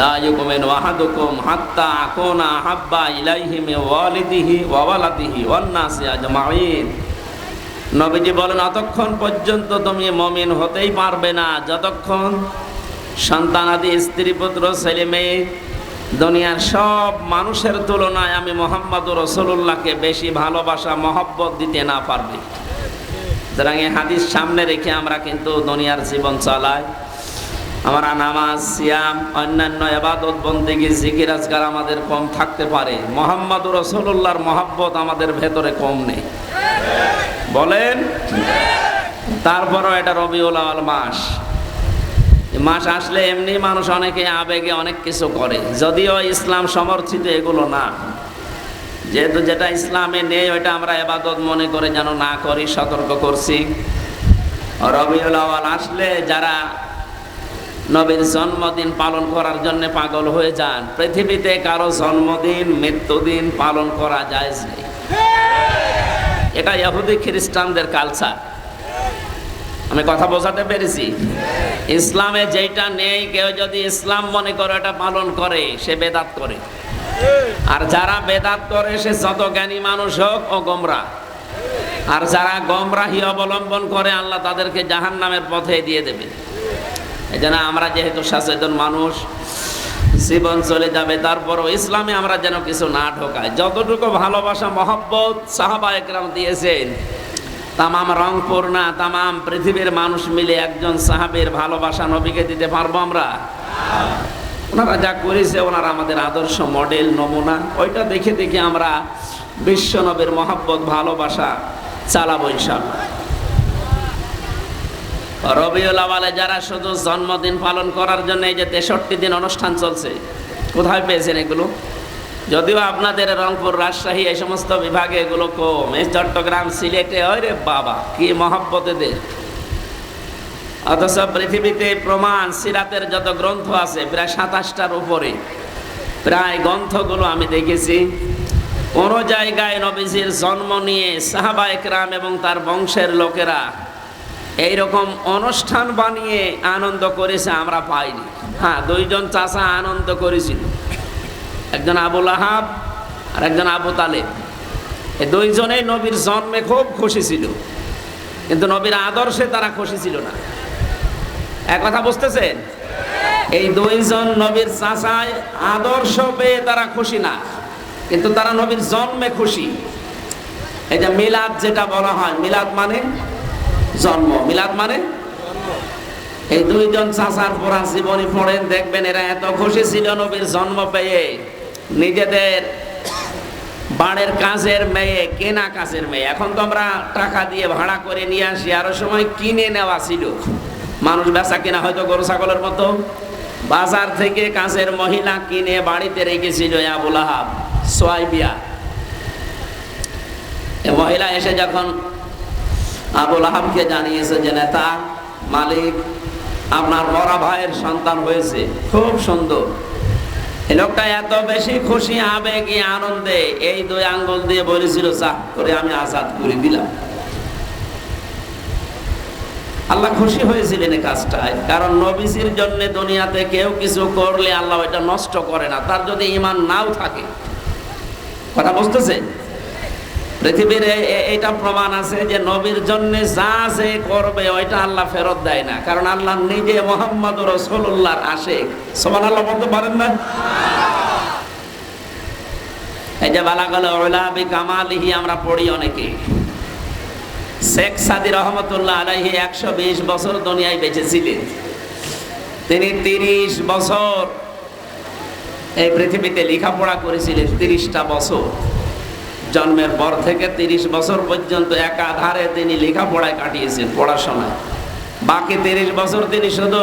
লা ইউমিনু আহাদুকুম হাত্তা আকুনা হাব্বা ইলাইহি মিন ওয়ালিদিহি ওয়া ওয়ালাদিহি ওয়ান নাসি বলেন, অতক্ষণ পর্যন্ত তুমি মমিন হতেই পারবে না। যতক্ষণ সন্তানাদি স্ত্রী, পুত্র, ছেলে, মেয়ে, দুনিয়ার সব মানুষের তুলনায় আমি মোহাম্মদ রসুল্লাহকে বেশি ভালোবাসা, মহব্বত দিতে না পারবে। সুতরাং এই হাদিস সামনে রেখে আমরা কিন্তু দুনিয়ার জীবন চালাই। আমরা নামাজ, সিয়াম, অন্যান্য এবাদত বন্দিগি, জিকির আজকার আমাদের কম থাকতে পারে। মোহাম্মদ রসুল্লাহর মহব্বত আমাদের ভেতরে কম নেই। বলেন? তারপরও এটা রবিউল আওয়াল মাস। মাস আসলে এমনি মানুষ অনেকে আবেগে অনেক কিছু করে। যদিও ইসলাম সমর্থিত এগুলো না। যেহেতু যেটা ইসলামে নেই, ওইটা আমরা এবাদত মনে করে যেন না করি, সতর্ক করছি। রবিউল আওয়াল আসলে যারা নবীর জন্মদিন পালন করার জন্য পাগল হয়ে যান। পৃথিবীতে কারও জন্মদিন, মৃত্যুদিন পালন করা যায় এটা ইহুদি খ্রিস্টানদের কালচার আমি কথা বোঝাতে পেরেছি? ইসলামে যেটা নেই, কেউ যদি ইসলাম মনে করে এটা পালন করে, সে বেদাত করে। আর যারা বেদাত করে, সে যত জ্ঞানী মানুষ হোক ও গোমরা। আর যারা গমরাহি অবলম্বন করে, আল্লাহ তাদেরকে জাহান নামের পথে দিয়ে দেবে। এই জন্য আমরা যেহেতু সচেতন মানুষ, জীবন চলে যাবে, তারপরও ইসলামে আমরা যেন কিছু না ঢোকাই। যতটুকু ভালোবাসা, মহব্বত সাহাবা একরাম দিয়েছেন, তামাম রংপুর না, তামাম পৃথিবীর মানুষ মিলে একজন সাহাবের ভালোবাসা নবীকে দিতে পারব আমরা? ওনারা যা করেছে, ওনারা আমাদের আদর্শ মডেল, নমুনা। ওইটা দেখে দেখে আমরা বিশ্ব নবীর মহব্বত, ভালোবাসা চালাবো ইনশাল্লাহ রবিউল আওয়ালে যারা শুধু জন্মদিন পালন করার জন্য এই যে তেষট্টি দিন অনুষ্ঠান চলছে, কোথায় পেয়েছেন এগুলো? যদিও আপনাদের রংপুর রাজশাহী এই সমস্ত বিভাগে এগুলো কম। এই চট্টগ্রাম, সিলেটে ওই রে বাবা, কি মহব্বতেদের অথচ পৃথিবীতে প্রমাণ, সিরাতের যত গ্রন্থ আছে, প্রায় সাতাশটার উপরে। প্রায় গ্রন্থগুলো আমি দেখেছি। কোনো জায়গায় নবীজির জন্ম নিয়ে সাহাবা একরাম এবং তার বংশের লোকেরা এইরকম অনুষ্ঠান বানিয়ে আনন্দ করেছে আমরা পাইনি। হ্যাঁ দুইজন চাষা আনন্দ করেছিল। একজন আবুল আহাব আর একজন আবু তালেব। এই দুইজনেই নবীর জন্মে খুব খুশি ছিল। কিন্তু নবীর আদর্শে তারা খুশি ছিল না। এক কথা বুঝতেছেন? এই দুইজন নবীর চাষায় আদর্শ পেয়ে তারা খুশি না। কিন্তু তারা নবীর জন্মে খুশি। এই যে মিলাদ যেটা বলা হয়, মিলাদ মানে জন্ম। মিলাদ মানে? এই দুইজন চাচার পড়া জীবনী পড়েন, দেখবেন এরা এত খুশি ছিল নবীর জন্ম পেয়ে। নিজেদের বাড়ির কাজের মেয়ে, কেনা কাজের মেয়ে। এখন তো আমরা টাকা দিয়ে ভাড়া করে নিয়ে আসি, আরও সময় কিনে নেওয়া ছিল। মানুষ বেচা কিনা হয়তো গরু, ছাগলের মতো। বাজার থেকে কাজের মহিলা কিনে বাড়িতে রেখেছিল আবুল আহাব, সোয়াইবিয়া। মহিলা এসে যখন আবুল আহাবকে জানিয়েছে যে, নেতা, মালিক, আপনার মরা ভাইয়ের সন্তান হয়েছে। খুব সুন্দর। এই লোকটা এত বেশি খুশি, আবেগে, আনন্দে এই দুই আঙ্গুল দিয়ে বলেছিল, চাহ করে আমি আজাদ করে দিলাম। আল্লাহ খুশি হয়েছিলেন এই কাজটায়। কারণ নবীজির জন্য দুনিয়াতে কেউ কিছু করলে আল্লাহ এটা নষ্ট করে না। তার যদি ইমান নাও থাকে, কথা বুঝতেছে পৃথিবীর এটা প্রমাণ আছে যে নবীর জন্য যা যে করবে, ওইটা আল্লাহ ফেরত দেয় না। কারণ আল্লাহ নিজে মোহাম্মদ রসুল্লাহর আসে সমান আল্লাহ বলতে পারেন না? এই যে বালাগল ওলাবি কামালিহি, আমরা পড়ি অনেকে। শেখ সাদি রহমতুল্লাহ আলাইহি একশো বিশ বছর দুনিয়ায় বেঁচে ছিলেন তিনি তিরিশ বছর এই পৃথিবীতে লেখাপড়া করেছিলেন, তিরিশটা বছর। জন্মের পর থেকে তিরিশ বছর পর্যন্ত একাধারে তিনি লেখাপড়ায় কাটিয়েছেন পড়াশোনায় বাকি তিরিশ বছর তিনি শুধু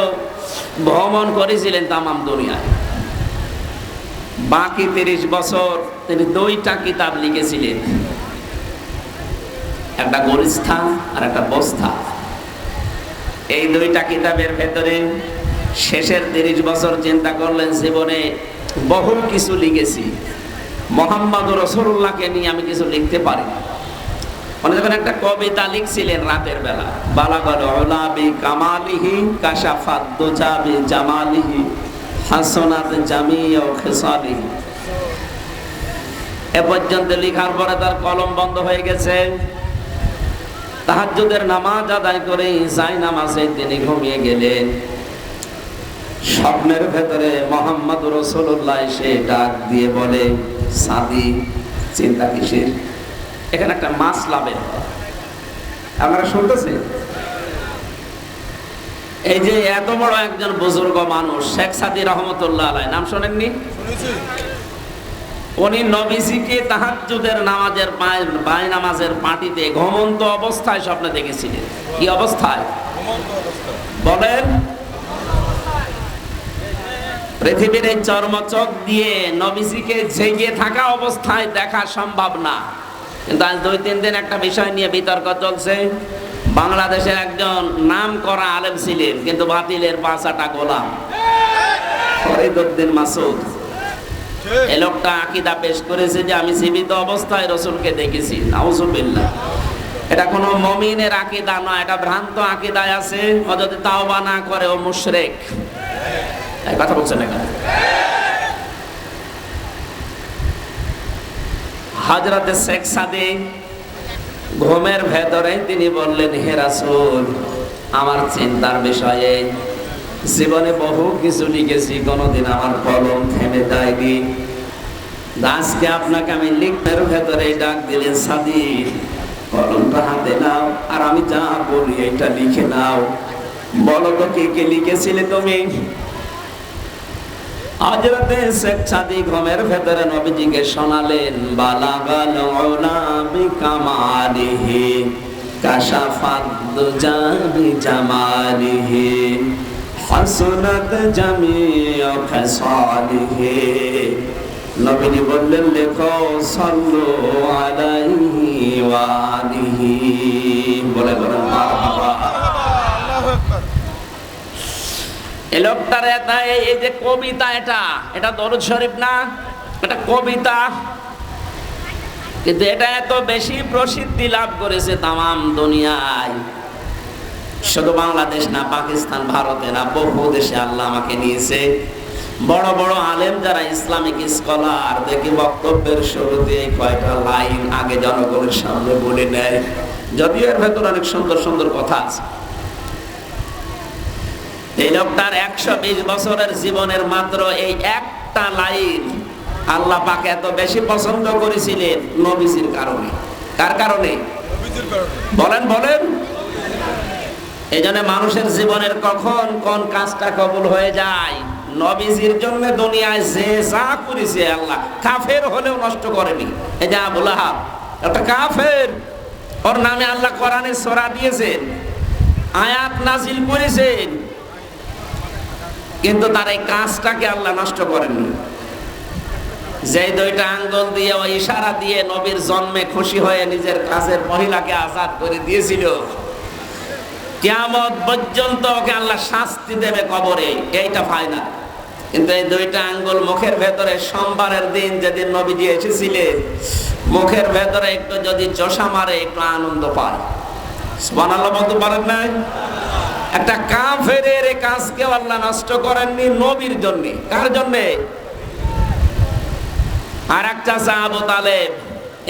ভ্রমণ করেছিলেন তামাম দুনিয়ায়। বাকি তিরিশ বছর তিনি দুইটা কিতাব লিখেছিলেন। একটা গরিষ্ঠা আর একটা বস্থা। এই দুইটা কিতাবের ভেতরে শেষের তিরিশ বছর চিন্তা করলেন, জীবনে বহু কিছু লিখেছি। মোহাম্মদ রসুল্লাহকে নিয়ে আমি কিছু লিখতে পারি। উনি যখন একটা কবিতা লিখছিলেন রাতের বেলা, বালাগল ওলাবি কামালিহি কাশাফাত দোজাবি জামালিহি হাসনাত জামিয়া ও খেসালি। এ পর্যন্ত লেখার পরে তার কলম বন্ধ হয়ে গেছে। তাহাজ্জুদের নামাজ আদায় করে যাই নামাজে তিনি ঘুমিয়ে গেলেন। স্বপ্নের ভেতরে মোহাম্মদ রসুল্লাহ এসে ডাক দিয়ে বলে সাদি চিন্তা কিসের? এখানে একটা মাছ লাভের আপনারা শুনতেছেন? এই যে এত বড় একজন বুজুর্গ মানুষ শেখ সাদি রহমতুল্লাহ আলাই নাম শোনেননি? উনি নবীজিকে তাহাজ্জুদের নামাজের পায় বাই নামাজের পাটিতে ঘুমন্ত অবস্থায় স্বপ্নে দেখেছিলেন। কি অবস্থায়। বলেন। পৃথিবীর এই চর্মচক দিয়ে নবীজিকে জেগে থাকা অবস্থায় দেখা সম্ভব না। কিন্তু আজ দুই তিন দিন একটা বিষয় নিয়ে বিতর্ক চলছে। বাংলাদেশের একজন নাম করা আলেম ছিলেন, কিন্তু বাতিলের পাঁচাটা গোলাম। ফরিদুদ্দিন মাসুদ। এ লোকটা আকিদা পেশ করেছে যে আমি জীবিত অবস্থায় রসুলকে দেখেছি। নাউজুবিল্লাহ। এটা কোনো মমিনের আকিদা নয়, এটা ভ্রান্ত আকিদায় আছে। ও তাওবা না করে, ও মুশরেক। কথা বলছেন না কেন? হজরতে শেখ সাদি ঘুমের ভেতরে তিনি বললেন, হে রাসূল, আমার চিন্তার বিষয়ে জীবনে বহু কিছু লিখেছি, কোনোদিন আমার কলম থেমে দেয়নি আজকে আপনাকে আমি লিখতের ভেতরে ডাক দিলেন সাদি কলমটা হাতে নাও, আর আমি যা বলি, এটা লিখে নাও। বলো তো কে কে লিখেছিলে তুমি? হজরতে শেখ ঘুমের ভেতরে নবীজিকে শোনালেন, বালাগাল উলা বিকামালিহি, কাশাফাত দুজা বিজামালিহি হাসনাত নবীজি বললেন, লেখো, সাল্লু আলাইহি ওয়া বলে বলেন লোকটার এই যে কবিতা এটা এটা দরুদ শরীফ না? এটা কবিতা। কিন্তু এটা এত বেশি প্রসিদ্ধি লাভ করেছে তাম দুনিয়ায়। শুধু বাংলাদেশ না, পাকিস্তান, ভারতে না, বহু দেশে আল্লাহ আমাকে নিয়েছে বড় বড় আলেম যারা ইসলামিক স্কলার, দেখি বক্তব্যের শুরুতে এই লাইন আগে জনগণের সামনে বলে নেয়। যদিও এর ভেতর অনেক সুন্দর সুন্দর কথা আছে। এই লোকটার একশো বিশ বছরের জীবনের মাত্র এই একটা লাইন আল্লাহ পাকে এত বেশি পছন্দ করেছিলেন নবীজির কারণে। কার কারণে? বলেন বলেন। এই জন্য মানুষের জীবনের কখন কোন কাজটা কবুল হয়ে যায় নবীজির জন্য দুনিয়ায় যে যা করেছে আল্লাহ কাফের হলেও নষ্ট করেনি। এই যে আবুল একটা কাফের ওর নামে আল্লাহ কোরআনে সরা দিয়েছেন আয়াত নাজিল করেছেন কিন্তু তার এই কাজটাকে আল্লাহ নষ্ট করেননি। যে দুইটা আঙ্গুল দিয়ে ওই ইশারা দিয়ে নবীর জন্মে খুশি হয়ে নিজের কাজের মহিলাকে আজাদ করে দিয়েছিল কেমন পর্যন্ত ওকে আল্লাহ শাস্তি দেবে কবরে, এইটা ফাইনাল কিন্তু এই দুইটা আঙ্গুল মুখের ভেতরে সোমবারের দিন যেদিন নবীজি এসেছিলেন, মুখের ভেতরে একটু যদি চষা মারে, একটু আনন্দ পায়। বানাল্লাহ বলতে পারেন নাই? একটা কাফেরের কাজকে আল্লাহ নষ্ট করেননি নবীর জন্য। কার জন্য? আর একটা আবু তালেব,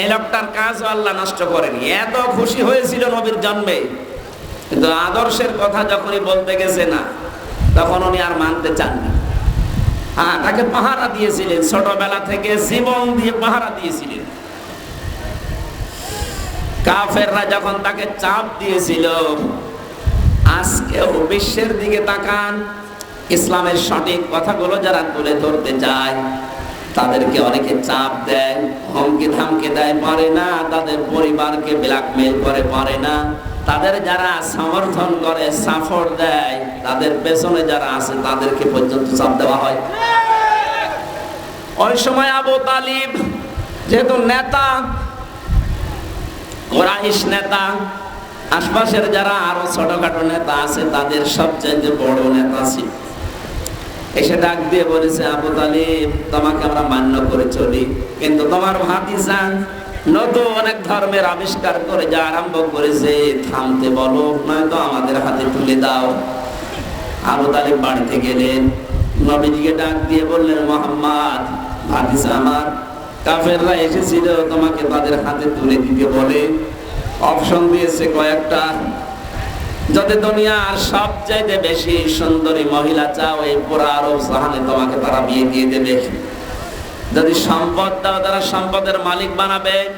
এই লোকটার কাজ আল্লাহ নষ্ট করেনি এত খুশি হয়েছিল নবীর জন্মে। কিন্তু আদর্শের কথা যখনই বলতে গেছে না, তখন উনি আর মানতে চাননি হ্যাঁ তাকে পাহারা দিয়েছিলেন। ছোটবেলা থেকে জীবন দিয়ে পাহারা দিয়েছিলেন। কাফেররা যখন তাকে চাপ দিয়েছিল আজকেও বিশ্বের দিকে তাকান, ইসলামের সঠিক কথাগুলো যারা তুলে ধরতে চায়, তাদেরকে অনেকে চাপ দেয়, হুমকি ধামকে দেয়, পারে না, তাদের পরিবারকে ব্ল্যাকমেল করে, পারে না। তাদের যারা সমর্থন করে সাপোর্ট দেয়, তাদের পেছনে যারা আছে, তাদেরকে পর্যন্ত চাপ দেওয়া হয়। ওই সময় আবু তালিব, যেহেতু নেতা, কোরাইশ নেতা আশপাশের যারা আরও ছোটখাটো নেতা আছে, তাদের সবচেয়ে বড় নেতা ছিল। এসে ডাক দিয়ে বলেছে, আবু তালিব, তোমাকে আমরা মান্য করে চলি। কিন্তু তোমার ভাতিজা নতুন অনেক ধর্মের আবিষ্কার করে যা আরম্ভ করেছে, থামতে বলো, নয়তো আমাদের হাতে তুলে দাও। আবু তালিব বাড়িতে গেলেন। নবীজিকে ডাক দিয়ে বললেন, মোহাম্মদ ভাতিস আমার, কাফেররা এসেছিল, তোমাকে তাদের হাতে তুলে দিতে বলে অপশন দিয়েছে কয়েকটা। যদি দুনিয়ার সবচাইতে বেশি সুন্দরী মহিলা চাও, এই পুরো আরব জাহানে তোমাকে তারা বিয়ে দিয়ে দেবে। যদি সম্পদ দাও, তারা সম্পদের মালিক বানাবে।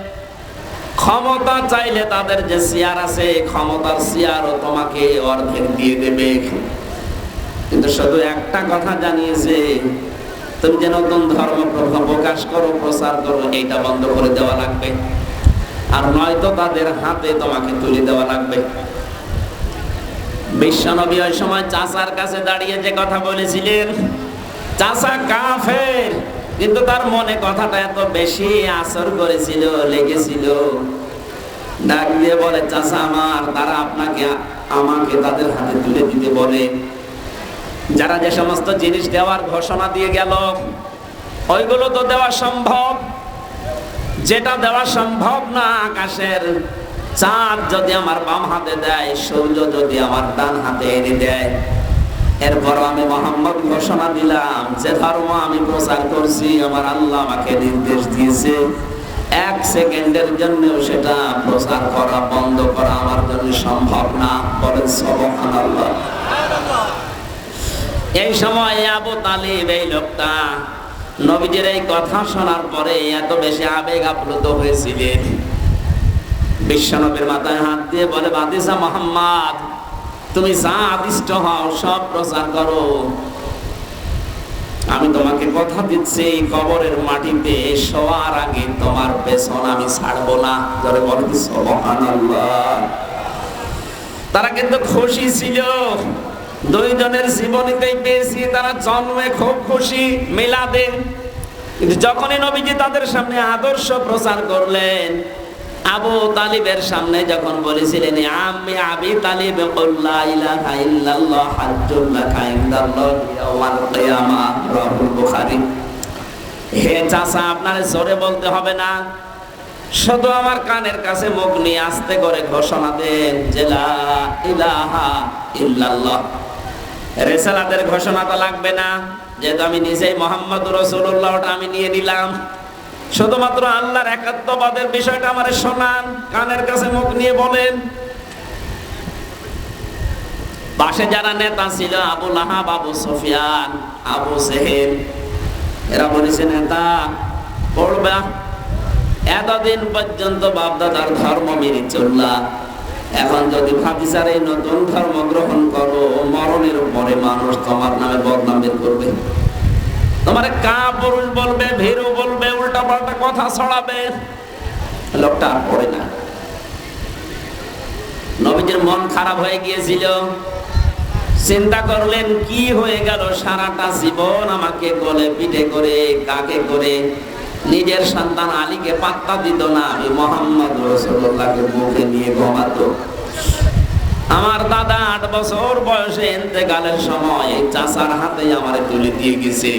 ক্ষমতা চাইলে তাদের যে চেয়ার আছে ক্ষমতার চেয়ারও তোমাকে অর্ধেক দিয়ে দেবে। কিন্তু শুধু একটা কথা জানিয়েছে, তুমি যে নতুন ধর্ম প্র- প্রকাশ করো, প্রচার করো, এইটা বন্ধ করে দেওয়া লাগবে। আর নয়তো তাদের হাতে তোমাকে তুলে দেওয়া লাগবে। বিশ্বনবী ওই সময় চাচার কাছে দাঁড়িয়ে যে কথা বলেছিলেন, চাচা কাফের। কিন্তু তার মনে কথাটা এত বেশি আসর করেছিল, লেগেছিল। ডাক দিয়ে বলে, চাচা আমার, তারা আপনাকে, আমাকে তাদের হাতে তুলে দিতে বলে। যারা যে সমস্ত জিনিস দেওয়ার ঘোষণা দিয়ে গেল, ওইগুলো তো দেওয়া সম্ভব। যেটা দেওয়া সম্ভব না আকাশের। চাঁদ যদি আমার বাম হাতে দেয়, সূর্য যদি আমার ডান হাতে এনে দেয়। এরপর আমি মোহাম্মদ ঘোষণা দিলাম, যে ধর্ম আমি প্রচার করছি, আমার আল্লাহ আমাকে নির্দেশ দিয়েছে। এক সেকেন্ডের জন্য সেটা প্রচার করা, বন্ধ করা আমার জন্য সম্ভব না, বলেন সবহান আল্লাহ এই সময় আবু তালিব, এই লোকটা নবীজির এই কথা শোনার পরে এত বেশি আবেগ আপ্লুত হয়েছিলেন। বিশ্বনবীর মাথায় হাত দিয়ে বলে, বাদিসা মোহাম্মদ, তুমি যা আদিষ্ট হও সব প্রচার করো। আমি তোমাকে কথা দিচ্ছি, কবরের মাটিতে শোয়ার আগে তোমার পেছন আমি ছাড়বো না। ধরে বলে তারা কিন্তু খুশি ছিল। দুইজনের জীবনীতেই পেয়েছি, তারা জন্মে খুব খুশি, মিলাদে। কিন্তু যখনই নবীজি তাদের সামনে আদর্শ প্রচার করলেন, আবু তালিবের সামনে যখন বলেছিলেন আমি আবি তালিব ইলাহা ইল্লাল্লাহ হাজ্জুল লাকা ইনদাল্লাহ, ইয়াওমাল কিয়ামা রাহুল বুখারী। হে চাচা, আপনার জোরে বলতে হবে না। শুধু আমার কানের কাছে মুখ নিয়ে আস্তে করে ঘোষণা দেন যে লা ইলাহা ইল্লাল্লাহ। রেসালাতের ঘোষণা তো লাগবে না। যেহেতু আমি নিজেই মোহাম্মদ রসুল্লাহটা আমি নিয়ে নিলাম। শুধুমাত্র আল্লাহর একাত্মবাদের বিষয়টা আমার শোনান, কানের কাছে মুখ নিয়ে বলেন। পাশে যারা নেতা ছিল, আবু লাহাব, আবু সফিয়ান, আবু সেহেল, এরা বলেছে, নেতা, পড়বা। এতদিন পর্যন্ত বাপদাদার ধর্ম মেনে চললা। এখন যদি ভাবিসার এই নতুন ধর্ম গ্রহণ করো, মরণের পরে মানুষ তোমার নামে বদনাম বের করবে। তোমার কা পুরুষ বলবে, ভীরু বলবে উল্টা পাল্টা কথা ছড়াবে। লোকটা আর পড়ে না। নবীজির মন খারাপ হয়ে গিয়েছিল। চিন্তা করলেন, কি হয়ে গেল? সারাটা জীবন আমাকে গলে পিঠে করে, কাকে করে নিজের সন্তান আলীকে পাত্তা দিত না, আমি মোহাম্মদ রসুল্লাহকে মুখে নিয়ে ঘুমাতো। আমার দাদা আট বছর বয়সে এতেকালের সময় চাচার হাতে আমার তুলে দিয়ে গেছে।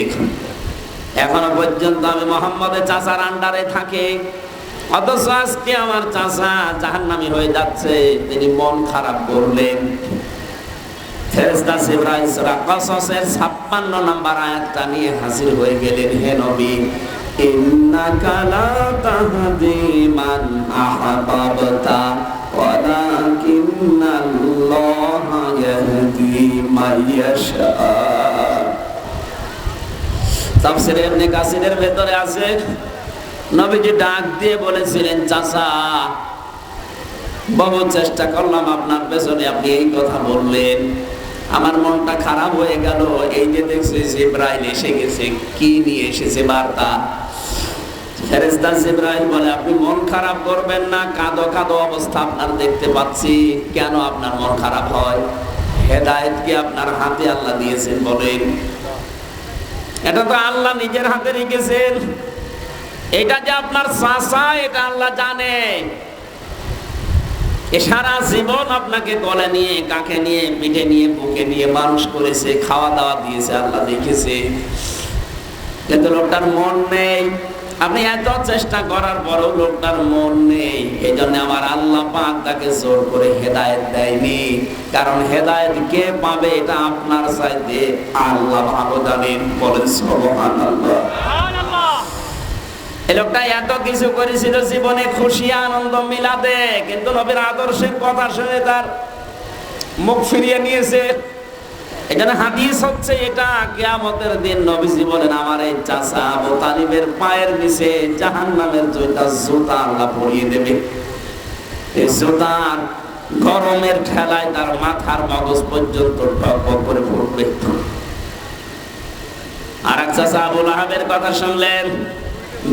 এখনও পর্যন্ত আমি মোহাম্মদের চাচার আন্ডারে থাকে। অথচ আজকে আমার চাচা জাহান্নামি হয়ে যাচ্ছে, তিনি মন খারাপ করলেন। কসসের 56 নম্বর আয়াতটা নিয়ে হাজির হয়ে গেলেন, হে নবী। ডাক দিয়ে বলেছিলেন, চাচা চেষ্টা করলাম আপনার পেছনে, আপনি এই কথা বললেন, আমার মনটা খারাপ হয়ে গেল, এই যে দেখছি জিব্রাইল এসে গেছে, কি নিয়ে এসেছে বার্তা? ফেরেশতা জিব্রাইল বলে, আপনি মন খারাপ করবেন না, কাঁদো কাঁদো অবস্থা আপনার দেখতে পাচ্ছি। কেন আপনার মন খারাপ হয়? হেদায়েত কি আপনার হাতে আল্লাহ দিয়েছেন বলেন? এটা তো আল্লাহ নিজের হাতে রেখেছেন। এটা যে আপনার চাচা, এটা আল্লাহ জানে। এ সারা জীবন আপনাকে গলে নিয়ে কাকে নিয়ে, পিঠে নিয়ে, বুকে নিয়ে মানুষ করেছে, খাওয়া দাওয়া দিয়েছে, আল্লাহ দেখেছে। কিন্তু লোকটার মন নেই। আপনি এত চেষ্টা করার পরেও লোকটার মন নেই। এই জন্য আমার আল্লাহ পাক তাকে জোর করে হেদায়েত দেয়নি। কারণ হেদায়েত কে পাবে এটা আপনার চাইতে আল্লাহ ভালো জানেন। এই লোকটা এত কিছু করেছিল জীবনে খুশি, আনন্দ মিলাতে কিন্তু নবীর আদর্শের কথা শুনে তার মুখ ফিরিয়ে নিয়েছে। এখানে হাদিস হচ্ছে, এটা কিয়ামতের দিন নবীজি বলেন, আমার এই চাচা আবু তালিবের পায়ের নিচে জাহান্নামের দুইটা জুতা আল্লাহ পরিয়ে দেবে। এই জুতার গরমের ঠেলায় তার মাথার মগজ পর্যন্ত টক করে পড়বে আর এক চাচা আবুল আহাবের কথা শুনলেন।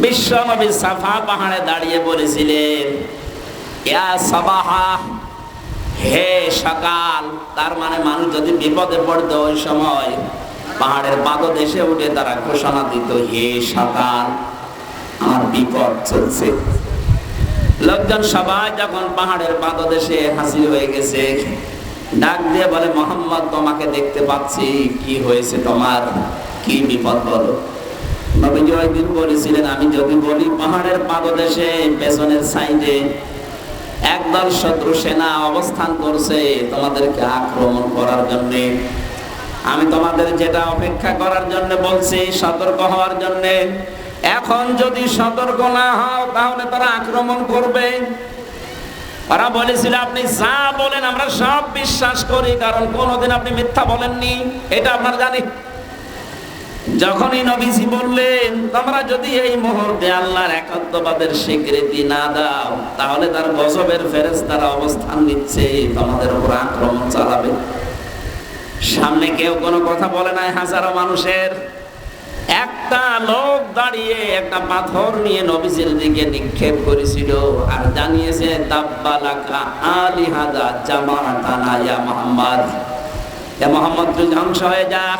বিশ্ব নবী সাফা পাহাড়ে দাঁড়িয়ে বলেছিলেন, ইয়া সাবাহা হে সকাল, তার মানে মানুষ যদি বিপদে পড়তো ওই সময়, পাহাড়ের পাদদেশে উঠে তারা ঘোষণা দিত, হে সকাল, আমার বিপদ চলছে। লোকজন সবাই যখন পাহাড়ের পাদদেশে হাসিল হয়ে গেছে, ডাক দিয়ে বলে, মোহাম্মদ, তোমাকে দেখতে পাচ্ছি, কি হয়েছে তোমার? কি বিপদ বলো? নবীজি একদিন বলেছিলেন, আমি যদি বলি পাহাড়ের পাদদেশে, পেছনের সাইডে একদল শত্রু সেনা অবস্থান করছে তোমাদেরকে আক্রমণ করার জন্য। আমি তোমাদের যেটা অপেক্ষা করার জন্য বলছি, সতর্ক হওয়ার জন্য। এখন যদি সতর্ক না হও, তাহলে তারা আক্রমণ করবে। ওরা বলেছিল, আপনি যা বলেন, আমরা সব বিশ্বাস করি, কারণ কোনোদিন আপনি মিথ্যা বলেননি। এটা আপনার জানি যখনই নবীজি বললেন, তোমরা যদি এই মুহূর্তে আল্লাহর একাত্মবাদের স্বীকৃতি না দাও, তাহলে তার গজবের ফেরেশতারা অবস্থান নিচ্ছে, তোমাদের উপর আক্রমণ চালাবে। সামনে কেউ কোনো কথা বলে নাই হাজারো মানুষের। একটা লোক দাঁড়িয়ে একটা পাথর নিয়ে নবীজির দিকে নিক্ষেপ করেছিল আর জানিয়েছে, তাব্বালাকা আলিহাদা জামাতানা ইয়া মুহাম্মদ। ইয়া মুহাম্মদ, তুই ধ্বংস হয়ে যা।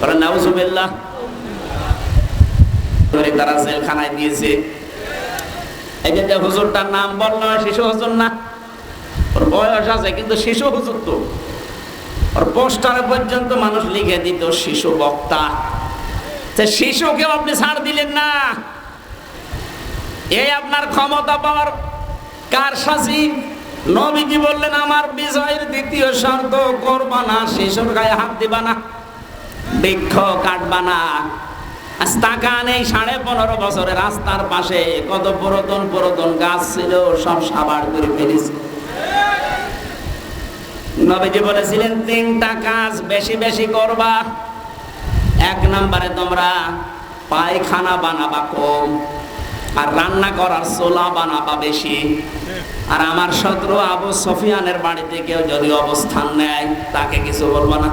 বলেন নাউজুবিল্লাহ ধরে তারা জেলখানায় দিয়েছে। এই যে হুজুরটার নাম বলল, শিশু হুজুর না? ওর বয়স আছে, কিন্তু শিশু হুজুর তো। ওর পোস্টারে পর্যন্ত মানুষ লিখে দিত, শিশু বক্তা। শিশুকেও আপনি ছাড় দিলেন না। এই আপনার ক্ষমতা পাওয়ার কার শাসি নবীজি বললেন, আমার বিজয়ের দ্বিতীয় শর্ত, করবা না, শিশুর গায়ে হাত দিবা না। বৃক্ষ কাটবা না। আজ টাকা নেই, সাড়ে পনেরো বছরে রাস্তার পাশে। কত পুরাতন পুরাতন গাছ ছিল, সব সাবার করে ফেলেছে। নবীজি বলেছিলেন, তিনটা কাজ বেশি বেশি করবা। এক নম্বরে তোমরা পায়খানা বানাবা কম, আর রান্না করার চোলা বানাবা বেশি। আর আমার শত্রু আবু সফিয়ানের বাড়িতে কেউ যদি অবস্থান নেয়, তাকে কিছু বলব না।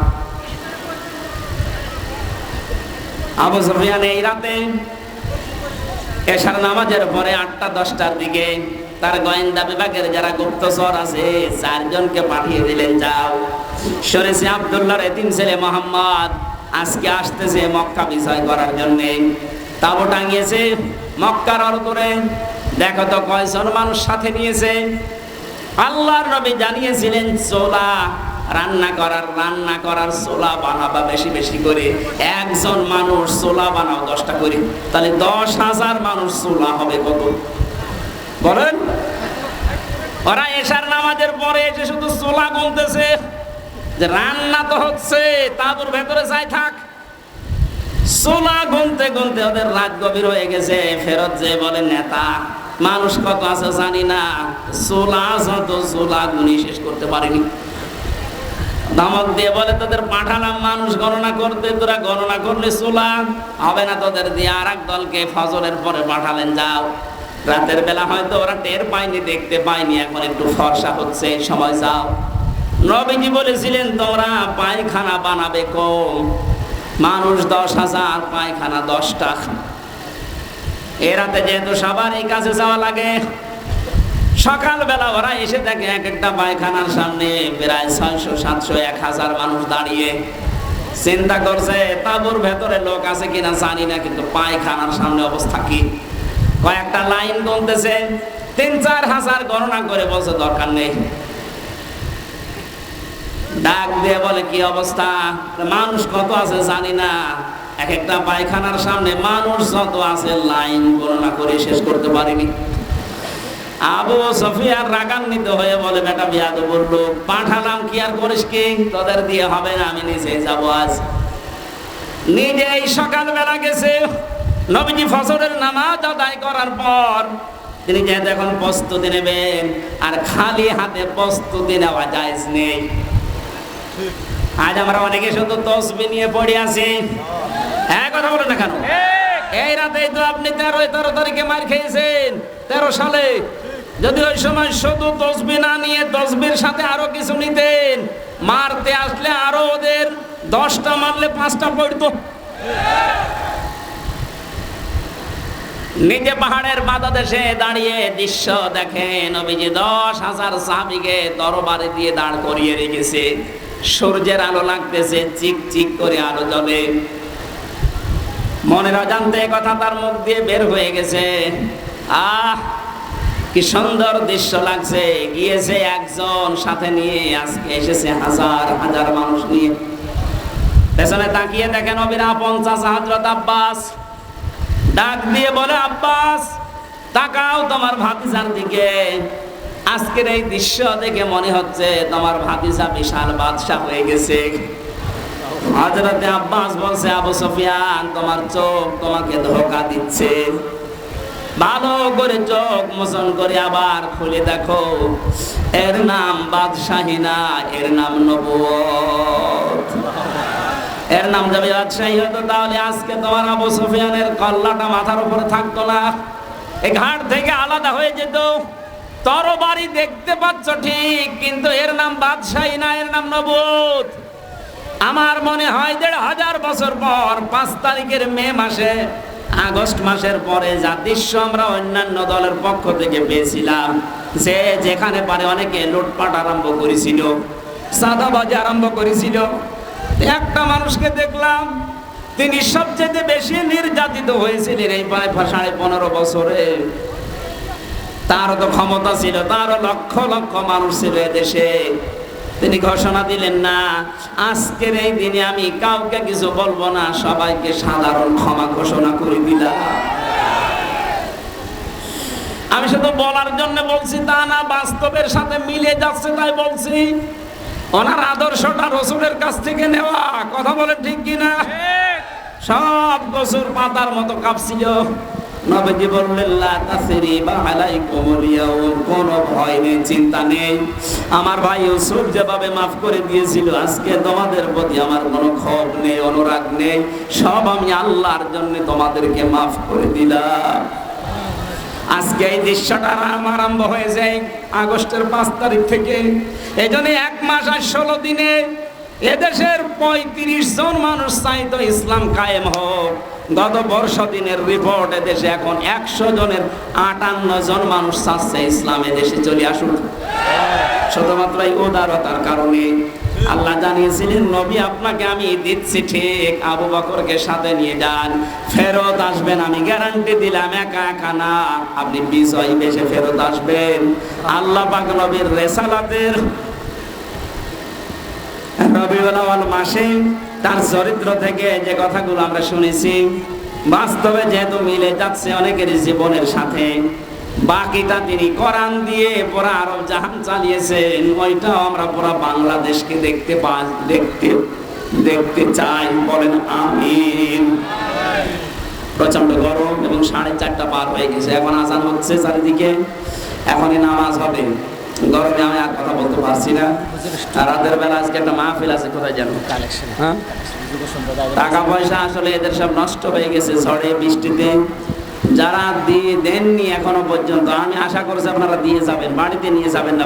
আবু সুফিয়ান এই রাতে এশার নামাজের পরে আটটা, দশটার দিকে তার গোয়েন্দা বিভাগের যারা গুপ্তচর আছে, চারজনকে পাঠিয়ে দিলেন, যাও। সরেছে আবদুল্লাহর এতিম ছেলে মোহাম্মদ। আজকে আসতেছে মক্কা বিষয় করার জন্য। তাবু টাঙিয়েছে মক্কার অন্তরে। দেখো তো কয়জন মানুষ সাথে নিয়েছে। আল্লাহর নবী জানিয়েছিলেন, চোলা রান্না করার রান্না করার সোলা বানাবা বেশি বেশি করে। একজন মানুষ সোলা বানাও দশটা করে। তাহলে দশ হাজার মানুষ সোলা হবে কত? বলেন। ওরা এশার নামাজের পরে এসে শুধু সোলা গুনতেছে। যে রান্না তো হচ্ছে তাদের ভেতরে যাই থাক। সোলা গুনতে গুনতে ওদের রাত গভীর হয়ে গেছে। ফেরত যে বলে, নেতা, মানুষ কত আছে জানি না। সোলা যত সোলা গুনি শেষ করতে পারেনি। ধমক দিয়ে বলে, তোদের পাঠালাম মানুষ গণনা করতে, তোরা গণনা করলে চোলা হবে না তোদের দিয়ে আর এক দলকে ফজরের পরে পাঠালেন, যাও। রাতের বেলা হয়তো ওরা টের পায়নি, দেখতে পায়নি, এখন একটু ফর্সা হচ্ছে, সময় যাও। নবীজি বলেছিলেন, তোমরা পায়খানা বানাবে কম, মানুষ দশ হাজার, পায়খানা দশটা। এ রাতে যেহেতু সবার এই কাছে যাওয়া লাগে সকালবেলা ওরা এসে দেখে এক একটা পায়খানার সামনে প্রায় ছয়শো, সাতশো, এক হাজার মানুষ দাঁড়িয়ে চিন্তা করছে, তাবুর ভেতরে লোক আছে কিনা জানি না, কিন্তু পায়খানার সামনে অবস্থা কি? কয়েকটা লাইন গুনতেছে, তিন, চার হাজার গণনা করে বলছে, দরকার নেই। ডাক দিয়ে বলে, কি অবস্থা? মানুষ কত আছে জানি না। এক একটা পায়খানার সামনে মানুষ যত আছে লাইন গণনা করে শেষ করতে পারিনি। আবু সফিয়ার রাগান্বিত হয়ে বলে বেটা বিয়াদ বলল পাঠালাম কি আর করিস কি? তোদের দিয়ে হবে না আমি নিজে যাব আজ। নিজেই সকালবেলা গেছে। নবীজি ফসলের নামাজ আদায় করার পর তিনি যেহেতু এখন প্রস্তুতি নেবেন আর খালি হাতে প্রস্তুতি নেওয়া যায় নেই। আজ আমরা অনেকে শুধু তসবি নিয়ে পড়ে আছি। হ্যাঁ কথা বলে না কেন? এই রাতেই তো আপনি তেরো তেরো তারিখে মার খেয়েছেন তেরো সালে। যদি ওই সময় শুধু তসবি না নিয়ে তসবির সাথে আরও কিছু নিতেন, মারতে আসলে আরও ওদের দশটা মারলে পাঁচটা পড়তো। নিজে পাহাড়ের বাধা দেশে দাঁড়িয়ে দৃশ্য দেখে নবীজি দশ হাজার সাহাবিকে দরবারে দিয়ে দাঁড় করিয়ে রেখেছে। সূর্যের আলো লাগতেছে, চিক চিক করে আলো জ্বলে। মনের অজান্তে কথা তার মুখ দিয়ে বের হয়ে গেছে। আহ কি সুন্দর দৃশ্য লাগছে। গিয়েছে একজন, সাথে নিয়ে আজকে এসেছে হাজার হাজার মানুষ নিয়ে। পেছনে তাকিয়ে দেখেন অবিরা পঞ্চাশ হাজরত আব্বাস। ডাক দিয়ে বলে, আব্বাস, তাকাও তোমার ভাতিজার দিকে। আজকের এই দৃশ্য দেখে মনে হচ্ছে তোমার ভাতিজা বিশাল বাদশাহ হয়ে গেছে। হজরতে আব্বাস বলছে, আবু সফিয়ান, তোমার চোখ তোমাকে ধোকা দিচ্ছে। ভালো করে চোখ মোচন করে আবার খুলে দেখো। এর নাম বাদশাহী না, এর নাম নবুয়ত এর নাম যাবে বাদশাহী হতো তাহলে আজকে তোমার আবু সুফিয়ানের কল্লাটা মাথার উপরে থাকতো না। এ ঘাট থেকে আলাদা হয়ে যেত। তরবারি দেখতে পাচ্ছ ঠিক, কিন্তু এর নাম বাদশাহী না, এর নাম নবুত আমার মনে হয় দেড় হাজার বছর পর, পাঁচ তারিখের মে মাসে আগস্ট মাসের পরে যা দৃশ্য আমরা অন্যান্য দলের পক্ষ থেকে পেয়েছিলাম। যে যেখানে পারে অনেকে লুটপাট আরম্ভ করেছিল সাদাবাজি আরম্ভ করেছিল। একটা মানুষকে দেখলাম, তিনি সবচেয়ে বেশি নির্যাতিত হয়েছিলেন এই প্রায় সাড়ে পনেরো বছরে। তার তো ক্ষমতা ছিল, তারও লক্ষ লক্ষ মানুষ ছিল দেশে তিনি ঘোষণা দিলেন না আজকের এই দিনে আমি কাউকে কিছু বলব না সবাইকে সাধারণ ক্ষমা ঘোষণা করে দিলাম। আমি শুধু বলার জন্য বলছি তা না বাস্তবের সাথে মিলে যাচ্ছে তাই বলছি। ওনার আদর্শটা রসুলের কাছ থেকে নেওয়া কথা বলে ঠিক কিনা? সব গসুর পাতার মতো কাঁপছিল। নবীজি বললেন, লা তাসরিবা আলাইকুমুল ইয়াউম কোনো ভয় নেই, চিন্তা নেই। আমার ভাই ইউসুফ যেভাবে মাফ করে দিয়েছিল, আজকে তোমাদের প্রতি আমার কোনো ক্ষোভ নেই, অনুরাগ নেই। সব আমি আল্লাহর জন্য তোমাদেরকে মাফ করে দিলাম। আজকে এই দৃশ্যটা আরাম আরম্ভ হয়ে যায় আগস্টের পাঁচ তারিখ থেকে। এই জন্য এক মাস আর ষোলো দিনে এদেশের পঁয়ত্রিশ জন মানুষ চাইতো ইসলাম কায়েম হোক। গত বর্ষ দিনের রিপোর্ট এদেশে এখন একশো জনের আটান্ন জন মানুষ চাচ্ছে ইসলাম এদেশে চলে আসুক। শুধুমাত্র এই উদারতার কারণে আল্লাহ জানিয়েছিলেন, নবী, আপনাকে আমি দিচ্ছি ঠিক, আবু বকরকে সাথে নিয়ে যান। ফেরত আসবেন, আমি গ্যারান্টি দিলাম, একা একা না। আপনি বিজয় বেশে ফেরত আসবেন। আল্লাহ পাক নবীর রেসালাতের রবিউল মাসে তার চরিত্র থেকে যে কথাগুলো আমরা শুনেছি, বাস্তবে যেহেতু মিলে যাচ্ছে অনেকের জীবনের সাথে, বাকিটা তিনি কোরআন দিয়ে পুরা আরব জাহান চালিয়েছেন, ওইটাও আমরা পুরা বাংলাদেশকে দেখতে পা, দেখতে দেখতে চাই। বলেন আমিন। প্রচণ্ড গরম এবং সাড়ে চারটা পার হয়ে গেছে। এখন আজান হচ্ছে চারিদিকে। এখনই নামাজ হবে। গরমে আমি আর কথা বলতে পারছি না। রাতের বেলা আজকে একটা মাহফিল আছে কোথায় জানো? হ্যাঁ? টাকা পয়সা আসলে এদের সব নষ্ট হয়ে গেছে ঝড়ে বৃষ্টিতে। যারা দিয়ে দেননি এখনও পর্যন্ত আমি আশা করছি আপনারা দিয়ে যাবেন বাড়িতে নিয়ে যাবেন না।